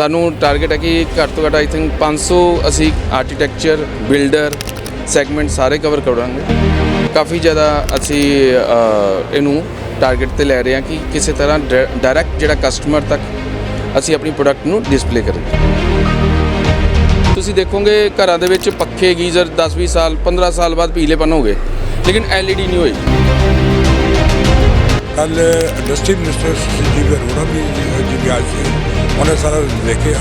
ਸਾਨੂੰ ਟਾਰਗੇਟ ਹੈ ਕਿ ਘੱਟ ਤੋਂ ਘੱਟ ਆਈ ਥਿੰਕ 500 ਅਸੀਂ ਆਰਕੀਟੈਕਚਰ ਬਿਲਡਰ ਸੈਗਮੈਂਟ ਸਾਰੇ ਕਵਰ ਕਰਾਂਗੇ। ਕਾਫੀ ਜ਼ਿਆਦਾ ਅਸੀਂ ਇਹਨੂੰ ਟਾਰਗੇਟ ਤੇ ਲੈ ਰਹੇ ਹਾਂ ਕਿ ਕਿਸੇ ਤਰ੍ਹਾਂ ਡਾਇਰੈਕਟ ਜਿਹੜਾ ਕਸਟਮਰ ਤੱਕ ਅਸੀਂ ਆਪਣੀ ਪ੍ਰੋਡਕਟ ਨੂੰ ਡਿਸਪਲੇ ਕਰੀਏ। ਤੁਸੀਂ ਦੇਖੋਗੇ ਘਰਾਂ ਦੇ ਵਿੱਚ ਪੱਖੇ, ਗੀਜ਼ਰ 10-20 ਸਾਲ 15 ਸਾਲ ਬਾਅਦ ਪੀਲੇਪਨ ਹੋ ਗਏ, ਲੇਕਿਨ LED ਨਹੀਂ ਹੋਈ। ਕੱਲ ਇੰਡਸਟਰੀ ਮਿਨਿਸਟਰ ਸੰਜੀਵ ਅਰੋੜਾ ਵੀ ਜੀ ਵੀ ਆਏ ਸੀ ਉਹਨੇ ਸਾਰਾ ਦੇਖਿਆ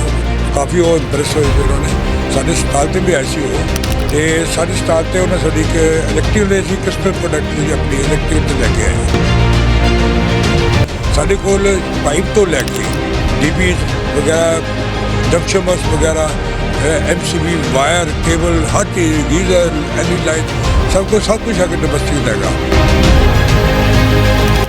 ਕਾਫੀ ਉਹ ਇੰਪ੍ਰੈਸ ਹੋਏ ਸੀ ਉਹਨਾਂ। ਨੇ ਸਾਡੇ ਸਟਾਲ ਤੇ ਵੀ ਆਏ ਸੀ ਉਹ। ਤੇ ਸਾਡੇ ਸਟਾਲ ਤੇ ਉਹਨਾਂ ਸਾਡੀ ਇੱਕ ਇਲੈਕਟ੍ਰਿਕ ਦੇ ਸੀ ਕਸਟਮਰ ਪ੍ਰੋਡਕਟ ਜਿਹੜੀ ਆਪਣੀ ਇਲੈਕਟ੍ਰਿਕ ਤੇ ਲੈ ਕੇ ਆਏ। ਸਾਡੇ ਕੋਲ ਪਾਈਪ ਤੋਂ ਲੈ ਕੇ ਡੀਪੀ ਵਗੈਰਾ ਜੰਕਸ਼ਨ ਬਾਕਸ ਵਗੈਰਾ ਐਮਸੀਬੀ ਵਾਇਰ ਕੇਬਲ ਹਰ ਚੀਜ਼ ਗੀਜ਼ਰ ਐਲਈ ਲਾਈਟ ਸਭ ਕੁਝ ਸਭ ਕੁਝ ਅਗਰ ਇੰਡਸਟਰੀ ਦਾ ਹੈਗਾ।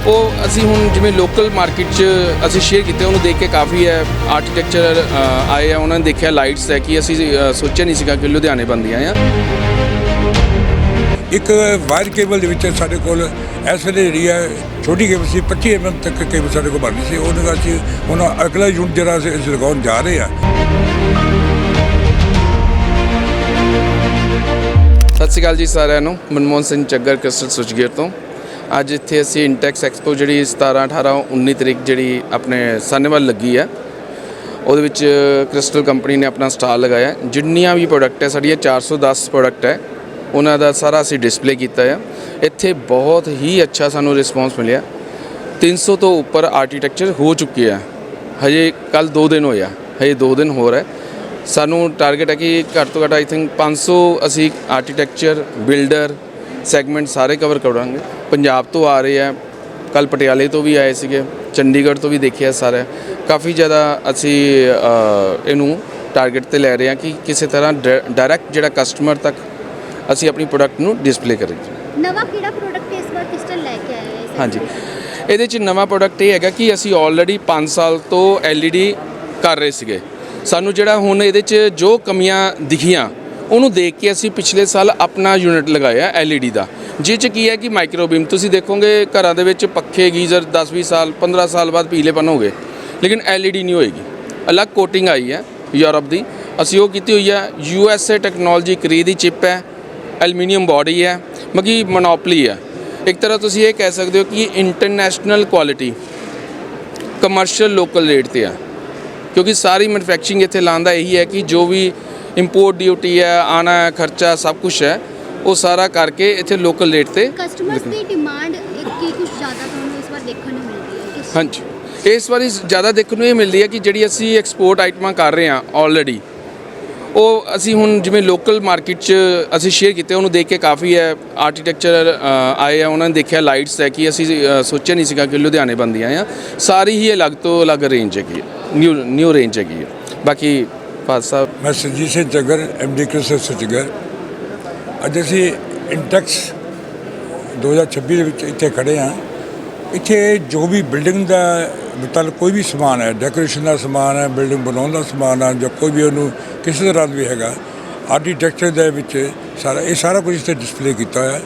ਉਹ ਅਸੀਂ ਹੁਣ ਜਿਵੇਂ ਲੋਕਲ ਮਾਰਕੀਟ 'ਚ ਅਸੀਂ ਸ਼ੇਅਰ ਕੀਤੇ ਉਹਨੂੰ ਦੇਖ ਕੇ ਕਾਫੀ ਹੈ ਆਰਕੀਟੈਕਚਰ ਆਏ ਆ ਉਹਨਾਂ ਨੇ ਦੇਖਿਆ ਲਾਈਟਸ ਹੈ ਕਿ ਅਸੀਂ ਸੋਚਿਆ ਨਹੀਂ ਸੀਗਾ ਕਿ ਲੁਧਿਆਣੇ ਬੰਦੀਆਂ ਆ। ਇੱਕ ਵਾਇਰ ਕੇਬਲ ਦੇ ਵਿੱਚ ਸਾਡੇ ਕੋਲ ਇਸ ਵੇਲੇ ਜਿਹੜੀ ਹੈ ਛੋਟੀ ਕੇਬਲ ਸੀ 25 mm ਤੱਕ ਕੇਬਲ ਸਾਡੇ ਕੋਲ ਬਣਦੀ ਸੀ। ਉਹਦੇ ਨਾਲ ਅਸੀਂ ਹੁਣ ਅਗਲਾ ਯੂਨਿਟ ਜਿਹੜਾ ਅਸੀਂ ਅਸੀਂ ਲਗਾਉਣ ਜਾ ਰਹੇ ਆ ਸਤਿ ਸ਼੍ਰੀ ਅਕਾਲ ਜੀ ਸਾਰਿਆਂ ਨੂੰ। ਮਨਮੋਹਨ ਸਿੰਘ ਚੱਗਰ ਕ੍ਰਿਸਟਲ ਸੁਚਗੇਰ ਤੋਂ। ਅੱਜ ਇੱਥੇ ਅਸੀਂ ਇੰਟੈਕਸ ਐਕਸਪੋ ਜਿਹੜੀ 17 18 19 ਤਰੀਕ ਜਿਹੜੀ ਆਪਣੇ ਸਾਨੇਵਾਲ ਲੱਗੀ ਹੈ ਉਹਦੇ ਵਿੱਚ ਕ੍ਰਿਸਟਲ ਕੰਪਨੀ ਨੇ ਆਪਣਾ ਸਟਾਲ ਲਗਾਇਆ। ਜਿੰਨੀਆਂ ਵੀ ਪ੍ਰੋਡਕਟ ਹੈ, ਸਾਡੀਆਂ 410 ਪ੍ਰੋਡਕਟ ਹੈ, ਉਹਨਾਂ ਦਾ ਸਾਰਾ ਅਸੀਂ ਡਿਸਪਲੇ ਕੀਤਾ ਹੈ ਇੱਥੇ ਬਹੁਤ ਹੀ ਅੱਛਾ ਸਾਨੂੰ ਰਿਸਪੌਂਸ ਮਿਲਿਆ। 300 ਤੋਂ ਉੱਪਰ ਆਰਕੀਟੈਕਚਰ ਹੋ ਚੁੱਕੇ ਆ। ਹਜੇ ਕੱਲ 2 ਦਿਨ ਹੋਇਆ ਹਜੇ 2 ਦਿਨ ਹੋਰ ਹੈ। ਸਾਨੂੰ ਟਾਰਗੇਟ ਹੈ ਕਿ ਘੱਟ ਤੋਂ ਘੱਟ ਆਈ ਥਿੰਕ 500 ਅਸੀਂ ਆਰਕੀਟੈਕਚਰ ਬਿਲਡਰ ਸੈਗਮੈਂਟ ਸਾਰੇ ਕਵਰ ਕਰਾਂਗੇ। ਪੰਜਾਬ ਤੋਂ ਆ ਰਹੇ ਆ। ਕੱਲ ਪਟਿਆਲੇ ਤੋਂ ਵੀ ਆਏ ਸੀਗੇ। ਚੰਡੀਗੜ੍ਹ ਤੋਂ ਵੀ ਦੇਖਿਆ ਸਾਰਾ। ਕਾਫੀ ਜ਼ਿਆਦਾ ਅਸੀਂ ਇਹਨੂੰ ਟਾਰਗੇਟ ਤੇ ਲੈ ਰਹੇ ਹਾਂ ਕਿ ਕਿਸੇ ਤਰ੍ਹਾਂ ਡਾਇਰੈਕਟ ਜਿਹੜਾ ਕਸਟਮਰ ਤੱਕ ਅਸੀਂ ਆਪਣੀ ਪ੍ਰੋਡਕਟ ਨੂੰ ਡਿਸਪਲੇ ਕਰੀਏ। ਨਵਾਂ ਕਿਹੜਾ ਪ੍ਰੋਡਕਟ ਇਸ ਵਾਰ ਕ੍ਰਿਸਟਲ ਲੈ ਕੇ ਆਇਆ ਹੈ ਹਾਂਜੀ। ਇਹਦੇ ਚ ਨਵਾਂ ਪ੍ਰੋਡਕਟ ਇਹ ਹੈਗਾ ਕਿ ਅਸੀਂ ਆਲਰੇਡੀ 5 ਸਾਲ ਤੋਂ LED ਕਰ ਰਹੇ ਸੀਗੇ। ਸਾਨੂੰ ਜਿਹੜਾ ਹੁਣ ਇਹਦੇ ਚ ਜੋ ਕਮੀਆਂ ਦਿਖੀਆਂ ਉਹਨੂੰ ਦੇਖ ਕੇ ਅਸੀਂ ਪਿਛਲੇ ਸਾਲ ਆਪਣਾ ਯੂਨਿਟ ਲਗਾਇਆ LED ਦਾ। ਜਿਹ ਚ ਕੀ ਹੈ ਕਿ ਮਾਈਕਰੋਬੀਮ ਤੁਸੀਂ ਦੇਖੋਗੇ ਘਰਾਂ ਦੇ ਵਿੱਚ ਪੱਖੇ, ਗੀਜ਼ਰ 10-20 ਸਾਲ 15 ਸਾਲ ਬਾਅਦ ਪੀਲੇਪਨ ਹੋ ਗਏ। ਲੇਕਿਨ LED ਨਹੀਂ ਹੋਏਗੀ। ਅਲੱਗ ਕੋਟਿੰਗ ਆਈ ਹੈ ਯੂਰਪ ਦੀ। ਅਸੀਂ ਉਹ ਕੀਤੀ ਹੋਈ ਹੈ, USA ਟੈਕਨੋਲੋਜੀ ਕਰੀ ਦੀ ਚਿਪ ਹੈ ਐਲੂਮੀਨੀਅਮ ਬਾਡੀ ਹੈ, ਮਗੀ ਮੋਨੋਪਲੀ ਹੈ। ਇੱਕ ਤਰ੍ਹਾਂ ਤੁਸੀਂ ਇਹ ਕਹਿ ਸਕਦੇ ਹੋ ਕਿ international quality commercial local rate ਤੇ ਆ। ਕਿਉਂਕਿ ਸਾਰੀ ਮੈਨੂਫੈਕਚਰਿੰਗ ਇੱਥੇ ਲਾਉਣ ਦਾ ਇਹੀ ਹੈ ਕਿ ਜੋ ਵੀ ਇੰਪੋਰਟ ਡਿਊਟੀ ਹੈ ਆਣਾ ਹੈ ਖਰਚਾ ਸਭ ਕੁਝ ਹੈ। ਉਹ ਸਾਰਾ ਕਰਕੇ ਇੱਥੇ ਲੋਕਲ ਰੇਟ ਤੇ ਕਸਟਮਰਸ ਦੀ ਡਿਮਾਂਡ ਕੀ ਕੁਝ ਜ਼ਿਆਦਾ ਤੁਹਾਨੂੰ ਇਸ ਵਾਰ ਦੇਖਣ ਨੂੰ ਮਿਲ ਰਹੀ ਹੈ ਹਾਂਜੀ। ਇਸ ਵਾਰੀ ਜ਼ਿਆਦਾ ਦੇਖਣ ਨੂੰ ਇਹ ਮਿਲਦੀ ਹੈ ਕਿ ਜਿਹੜੀ ਅਸੀਂ ਐਕਸਪੋਰਟ ਆਈਟਮਾਂ ਕਰ ਰਹੇ ਹਾਂ ਆਲਰੇਡੀ ਉਹ ਅਸੀਂ ਹੁਣ ਜਿਵੇਂ ਲੋਕਲ ਮਾਰਕੀਟ 'ਚ ਅਸੀਂ ਸ਼ੇਅਰ ਕੀਤੇ ਉਹਨੂੰ ਦੇਖ ਕੇ ਕਾਫੀ ਹੈ ਆਰਕੀਟੈਕਚਰ ਆਏ ਆ ਉਹਨਾਂ ਨੇ ਦੇਖਿਆ ਲਾਈਟਸ ਹੈ ਕਿ ਅਸੀਂ ਸੋਚਿਆ ਨਹੀਂ ਸੀਗਾ ਕਿ ਲੁਧਿਆਣੇ ਬੰਦੀਆਂ ਆ। ਸਾਰੀ ਹੀ ਅਲੱਗ ਤੋਂ ਅਲੱਗ ਰੇਂਜ ਹੈਗੀ ਨਿਊ ਨਿਊ ਰੇਂਜ ਹੈਗੀ ਬਾਕੀ ਫਾਦ ਮੈਂ ਸੰਜੀਤ ਸਿੰਘ ਜਗਰ ਐਮਡੀ ਕ੍ਰਿਸਟਲ ਸਚਗਰ ਅੱਜ ਅਸੀਂ ਇੰਟੈਕਸ 2026 ਦੇ ਵਿੱਚ ਇੱਥੇ ਖੜੇ ਹਾਂ। ਇੱਥੇ ਜੋ ਵੀ ਬਿਲਡਿੰਗ ਦਾ ਮਤਲਬ ਕੋਈ ਵੀ ਸਮਾਨ ਹੈ ਡੈਕੋਰੇਸ਼ਨ ਦਾ ਸਮਾਨ ਹੈ ਬਿਲਡਿੰਗ ਬਣਾਉਣ ਦਾ ਸਮਾਨ ਹੈ ਜਾਂ ਕੋਈ ਵੀ ਉਹਨੂੰ ਕਿਸੇ ਤਰ੍ਹਾਂ ਦਾ ਵੀ ਹੈਗਾ ਆਰਕੀਟੈਕਚਰ ਦੇ ਵਿੱਚ ਸਾਰਾ, ਇਹ ਸਾਰਾ ਕੁਝ ਇੱਥੇ ਡਿਸਪਲੇ ਕੀਤਾ ਹੋਇਆ।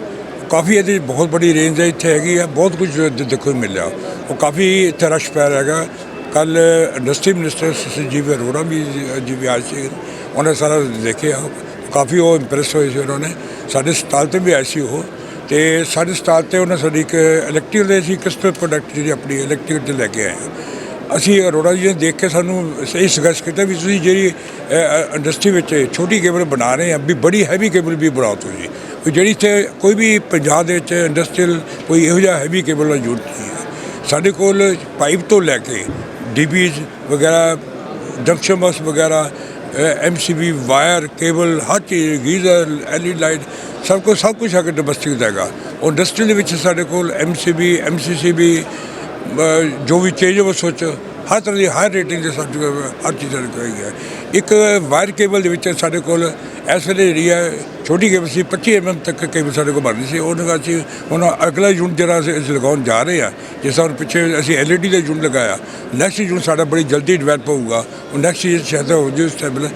ਕਾਫੀ ਇਹਦੀ ਬਹੁਤ ਬੜੀ ਰੇਂਜ ਹੈ, ਇੱਥੇ ਹੈਗੀ ਹੈ ਬਹੁਤ ਕੁਝ ਦੇ- ਦੇਖਣ ਨੂੰ ਮਿਲਿਆ। ਉਹ ਕਾਫੀ ਇੱਥੇ ਰਸ਼ ਪੈ ਰਿਹਾ ਹੈਗਾ। ਕੱਲ ਇੰਡਸਟਰੀ ਮਿਨਿਸਟਰ ਸੰਜੀਵ ਅਰੋੜਾ ਵੀ ਜੀ- ਜੀ ਵੀ ਆਏ ਸੀ, ਉਹਨੇ ਸਾਰਾ ਦੇਖਿਆ। ਕਾਫੀ ਉਹ ਇੰਪ੍ਰੈਸ ਹੋਏ ਸੀ ਉਹਨਾਂ ਨੇ। ਸਾਡੇ ਸਟਾਲ ਤੇ ਵੀ ਆਏ ਸੀ ਉਹ। ਤੇ ਸਾਡੇ ਸਟਾਲ ਤੇ ਉਹਨਾਂ ਸਾਡੀ ਇੱਕ ਇਲੈਕਟ੍ਰਿਕ ਦੇ ਸੀ ਕਸਟਮਰ ਪ੍ਰੋਡਕਟ ਜਿਹੜੀ ਆਪਣੀ ਇਲੈਕਟ੍ਰਿਕ ਤੇ ਲੈ ਕੇ ਆਏ ਹਾਂ। ਅਸੀਂ ਅਰੋੜਾ ਜੀ ਨੇ ਦੇਖ ਕੇ ਸਾਨੂੰ ਸਹੀ ਸੁਜੈਸਟ ਕੀਤਾ ਵੀ ਤੁਸੀਂ ਜਿਹੜੀ ਇੰਡਸਟਰੀ ਵਿੱਚ ਛੋਟੀ ਕੇਬਲ ਬਣਾ ਰਹੇ ਆ, ਵੀ ਬੜੀ ਹੈਵੀ ਕੇਬਲ ਵੀ ਬਣਾਓ ਤੁਸੀਂ। ਵੀ ਜਿਹੜੀ ਇੱਥੇ ਕੋਈ ਵੀ ਪੰਜਾਬ ਦੇ ਵਿੱਚ ਇੰਡਸਟਰੀਅਲ ਕੋਈ ਇਹੋ ਜਿਹਾ ਹੈਵੀ ਕੇਬਲ ਦਾ ਯੂਨਿਟ ਨਹੀਂ ਹੈ। ਸਾਡੇ ਕੋਲ ਪਾਈਪ ਤੋਂ ਲੈ ਕੇ ਡੀਪੀਜ਼ ਵਗੈਰਾ ਜੰਕਸ਼ਨ ਬਾਕਸ ਵਗੈਰਾ ਐਮਸੀਬੀ ਵਾਇਰ ਕੇਬਲ ਹਰ ਚੀਜ਼ ਗੀਜ਼ਰ ਐਲਈ ਲਾਈਟ ਸਭ ਕੁਝ ਸਭ ਕੁਝ ਅਗਰ ਡੋਮੈਸਟਿਕ ਦਾ ਹੈਗਾ ਉਹ ਇੰਡਸਟਰੀ ਦੇ ਵਿੱਚ ਸਾਡੇ ਕੋਲ ਐਮਸੀਬੀ ਐਮਸੀਸੀਬੀ ਜੋ ਵੀ ਚੇਂਜੇਬਲ ਸੋਚ ਹਰ ਤਰ੍ਹਾਂ ਦੀ ਹਾਈ ਰੇਟਿੰਗ ਦੇ ਸਰਟੀਫਿਕੇਟ ਹਰ ਚੀਜ਼ ਸਾਡੇ ਕੋਲ ਹੈਗੀ ਹੈ। ਇੱਕ ਵਾਇਰ ਕੇਬਲ ਦੇ ਵਿੱਚ ਸਾਡੇ ਕੋਲ ਇਸ ਵੇਲੇ ਜਿਹੜੀ ਹੈ ਛੋਟੀ ਕੇਬਲ ਸੀ 25 mm ਤੱਕ ਕੇਬਲ ਸਾਡੇ ਕੋਲ ਬਣਦੀ ਸੀ। ਉਹਦੇ ਨਾਲ ਅਸੀਂ ਹੁਣ ਅਗਲਾ ਯੂਨਿਟ ਜਿਹੜਾ ਅਸੀਂ ਅਸੀਂ ਲਗਾਉਣ ਜਾ ਰਹੇ ਆ ਜਿਸ ਤਰ੍ਹਾਂ ਪਿੱਛੇ ਅਸੀਂ LED ਦਾ ਯੂਨਿਟ ਲਗਾਇਆ। ਨੈਕਸਟ ਯੂਨਿਟ ਸਾਡਾ ਬੜੀ ਜਲਦੀ ਡਿਵੈਲਪ ਹੋਊਗਾ। ਉਹ ਨੈਕਸਟ ਈਅਰ ਸ਼ਾਇਦ ਹੋ ਜੂ ਸਟੇਬਲ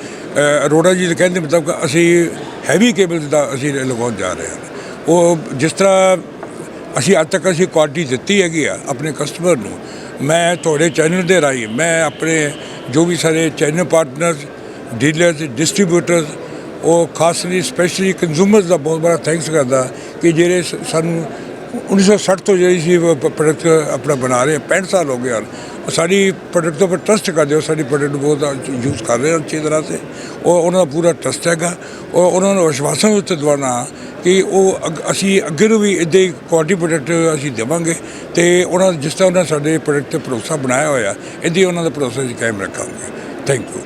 ਅਰੋੜਾ ਜੀ ਦੇ ਕਹਿੰਦੇ ਮਤਲਬ ਅਸੀਂ ਹੈਵੀ ਕੇਬਲ ਦਾ ਅਸੀਂ ਲਗਾਉਣ ਜਾ ਰਹੇ ਹਾਂ। ਉਹ ਜਿਸ ਤਰ੍ਹਾਂ ਅਸੀਂ ਅੱਜ ਤੱਕ ਅਸੀਂ ਕੁਆਲਿਟੀ ਦਿੱਤੀ ਹੈਗੀ ਆ ਆਪਣੇ ਕਸਟਮਰ ਨੂੰ ਮੈਂ ਤੁਹਾਡੇ ਚੈਨਲ ਦੇ ਰਾਹੀਂ, ਮੈਂ ਆਪਣੇ ਜੋ ਵੀ ਸਾਰੇ ਚੈਨਲ ਪਾਰਟਨਰਸ ਡੀਲਰਸ ਡਿਸਟ੍ਰੀਬਿਊਟਰਸ ਉਹ ਖਾਸਲੀ ਸਪੈਸ਼ਲੀ ਕੰਜ਼ੂਮਰਸ ਦਾ ਬਹੁਤ ਬੜਾ ਥੈਂਕਸ ਕਰਦਾ ਕਿ ਜਿਹੜੇ ਸ- ਸਾਨੂੰ 1960 ਤੋਂ ਜਿਹੜੀ ਸੀ ਪ੍ਰੋਡਕਟ ਆਪਣਾ ਬਣਾ ਰਹੇ 65 ਸਾਲ ਹੋ ਗਏ ਹਨ ਸਾਡੀ ਪ੍ਰੋਡਕਟ ਤੋਂ ਟਰਸਟ ਕਰਦੇ ਹੋ ਸਾਡੀ ਪ੍ਰੋਡਕਟ ਬਹੁਤ ਯੂਜ਼ ਕਰ ਰਹੇ ਹਨ ਅੱਛੀ ਤਰ੍ਹਾਂ ਸੇ ਉਹ ਉਹਨਾਂ ਦਾ ਪੂਰਾ ਟਰਸਟ ਹੈਗਾ। ਔਰ ਉਹਨਾਂ ਨੂੰ ਵਿਸ਼ਵਾਸਾਂ ਉੱਤੇ ਦਵਾਨਾ ਕਿ ਉਹ ਅਸੀਂ ਅੱਗੇ ਨੂੰ ਵੀ ਇੱਦਾਂ ਹੀ ਕੁਆਲਿਟੀ ਪ੍ਰੋਡਕਟ ਅਸੀਂ ਦੇਵਾਂਗੇ ਤੇ ਉਹਨਾਂ, ਜਿਸ ਤਰ੍ਹਾਂ ਉਹਨਾਂ ਸਾਡੇ ਪ੍ਰੋਡਕਟ ਤੇ ਭਰੋਸਾ ਬਣਾਇਆ ਹੋਇਆ, ਇੱਦਾਂ ਹੀ ਉਹਨਾਂ ਦਾ ਭਰੋਸਾ ਅਸੀਂ ਕਾਇਮ ਰੱਖਾਂਗੇ। Thank you